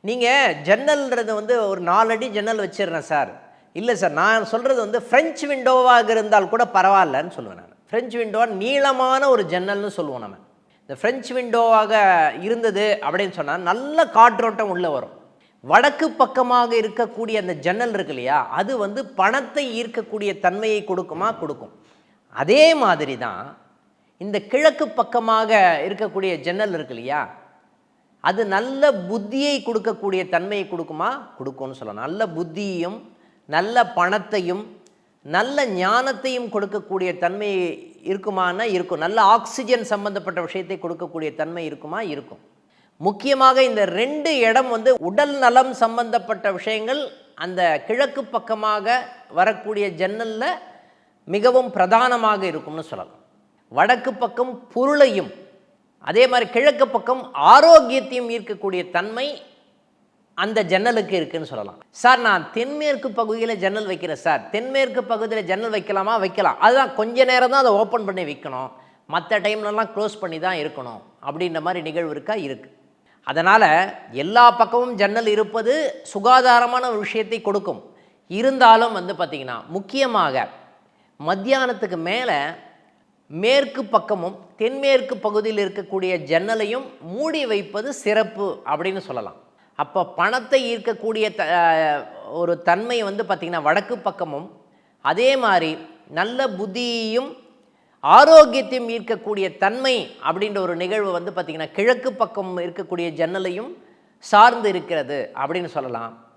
நீங்கள் ஜன்னல்ன்றது வந்து ஒரு நாலு அடி ஜன்னல் வச்சிடுறேன் சார். இல்லை சார் நான் சொல்கிறது வந்து ஃப்ரெஞ்ச் விண்டோவாக இருந்தால் கூட பரவாயில்லன்னு சொல்லுவேன் நான். ஃப்ரெஞ்ச் விண்டோவா நீளமான ஒரு ஜன்னல்னு சொல்லுவோம் நம்ம. இந்த ஃப்ரெஞ்ச் விண்டோவாக இருந்தது அப்படின்னு சொன்னால் நல்ல காற்றோட்டம் உள்ளே வரும். வடக்கு பக்கமாக இருக்கக்கூடிய அந்த ஜன்னல் இருக்கு இல்லையா அது வந்து பணத்தை ஈர்க்கக்கூடிய தன்மையை கொடுக்குமா? கொடுக்கும். அதே மாதிரி தான் இந்த கிழக்கு பக்கமாக இருக்கக்கூடிய ஜன்னல் இருக்கு இல்லையா அது நல்ல புத்தியை கொடுக்கக்கூடிய தன்மையை கொடுக்குமா? கொடுக்கும்னு சொல்லலாம். நல்ல புத்தியையும் நல்ல பணத்தையும் நல்ல ஞானத்தையும் கொடுக்கக்கூடிய தன்மை இருக்குமானா இருக்கும். நல்ல ஆக்சிஜன் சம்பந்தப்பட்ட விஷயத்தை கொடுக்கக்கூடிய தன்மை இருக்குமா? இருக்கும். முக்கியமாக இந்த ரெண்டு இடம் வந்து உடல் நலம் சம்பந்தப்பட்ட விஷயங்கள் அந்த கிழக்கு பக்கமாக வரக்கூடிய ஜன்னலில் மிகவும் பிரதானமாக இருக்கும்னு சொல்லலாம். வடக்கு பக்கம் பொருளையும் அதே மாதிரி கிழக்கு பக்கம் ஆரோக்கியத்தையும் ஈர்க்கக்கூடிய தன்மை அந்த ஜன்னலுக்கு இருக்குன்னு சொல்லலாம். சார் நான் தென்மேற்கு பகுதியில் ஜன்னல் வைக்கிறேன் சார். தென்மேற்கு பகுதியில் ஜன்னல் வைக்கலாமா? வைக்கலாம். அதுதான் கொஞ்ச நேரம் தான் அதை ஓப்பன் பண்ணி வைக்கணும். மற்ற டைம்லலாம் க்ளோஸ் பண்ணி தான் இருக்கணும். அப்படின்ற மாதிரி நிகழ்வு இருக்கா? இருக்குது அதனால் எல்லா பக்கமும் ஜன்னல் இருப்பது சுகாதாரமான ஒரு விஷயத்தை கொடுக்கும். இருந்தாலும் வந்து பார்த்திங்கன்னா முக்கியமாக மத்தியானத்துக்கு மேலே மேற்கு பக்கமும் தென்மேற்கு பகுதியில் இருக்கக்கூடிய ஜன்னலையும் மூடி வைப்பது சிறப்பு அப்படின்னு சொல்லலாம். அப்போ பணத்தை ஈர்க்கக்கூடிய த ஒரு தன்மை வந்து பார்த்திங்கன்னா வடக்கு பக்கமும் அதே மாதிரி நல்ல புத்தியையும் ஆரோக்கியத்தையும் ஈர்க்கக்கூடிய தன்மை அப்படின்ற ஒரு நிகழ்வு வந்து பார்த்திங்கன்னா கிழக்கு பக்கம் இருக்கக்கூடிய ஜன்னலையும் சார்ந்து இருக்கிறது அப்படின்னு சொல்லலாம்.